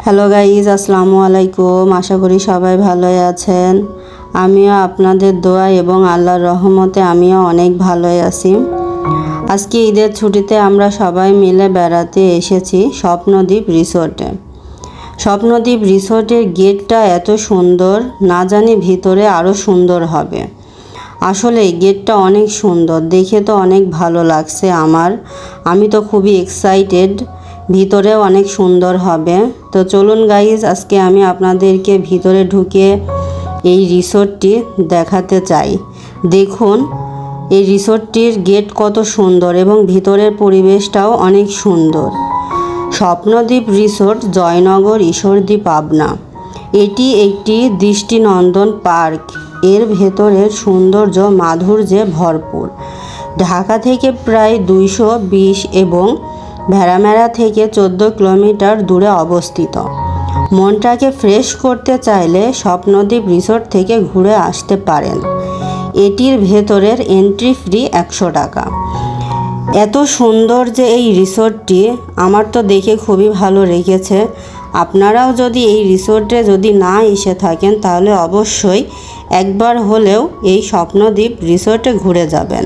Hello guys আসসালামু আলাইকুম। আশা করি সবাই ভালোই আছেন। আমিও আপনাদের দোয়া এবং আল্লাহর রহমতে আমিও অনেক ভালোই আছি। আজকে ঈদের ছুটিতে আমরা সবাই মিলে বেড়াতে এসেছি স্বপ্নদ্বীপ রিসোর্টে। স্বপ্নদ্বীপ রিসোর্টের গেটটা এত সুন্দর, না জানি ভিতরে আরও সুন্দর হবে। আসলে গেটটা অনেক সুন্দর, দেখে তো অনেক ভালো লাগছে আমার। আমি তো খুবই এক্সাইটেড ভিতরেও অনেক সুন্দর হবে। তো চলুন গাইজ আজকে আমি আপনাদেরকে ভিতরে ঢুকে এই রিসোর্টটি দেখাতে চাই। দেখুন, এই রিসোর্টটির গেট কত সুন্দর এবং ভিতরের পরিবেশটাও অনেক সুন্দর। স্বপ্নদ্বীপ রিসোর্ট, জয়নগর, ঈশ্বরদী, পাবনা। এটি একটি দৃষ্টিনন্দন পার্ক। এর ভেতরের সৌন্দর্য মাধুর্যে ভরপুর। ঢাকা থেকে প্রায় দুইশো বিশ এবং ভেড়ামেড়া থেকে চোদ্দ কিলোমিটার দূরে অবস্থিত। মনটাকে ফ্রেশ করতে চাইলে স্বপ্নদ্বীপ রিসোর্ট থেকে ঘুরে আসতে পারেন। এটির ভেতরের এন্ট্রি ফ্রি একশো টাকা। এত সুন্দর যে এই রিসোর্টটি আমার তো দেখে খুবই ভালো রেখেছে আপনারাও যদি এই রিসোর্টে যদি না এসে থাকেন, তাহলে অবশ্যই একবার হলেও এই স্বপ্নদ্বীপ রিসোর্টে ঘুরে যাবেন।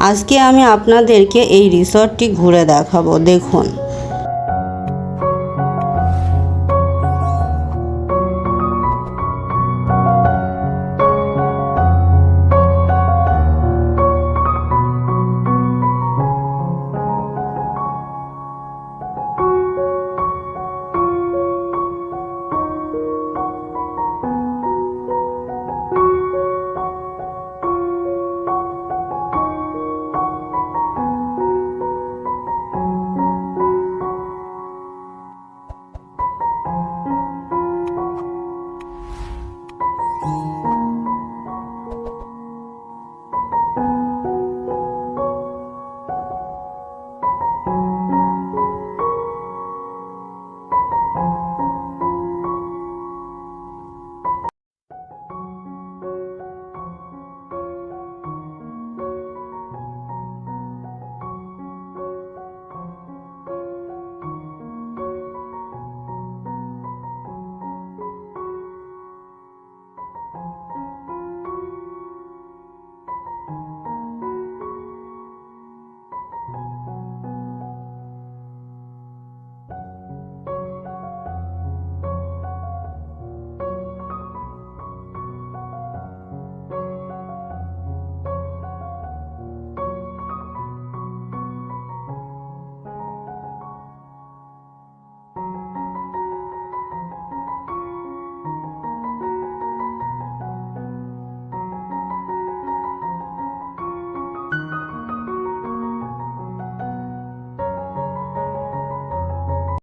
আজকে আমি আপনাদেরকে এই রিসর্টটি ঘুরে দেখাবো দেখুন।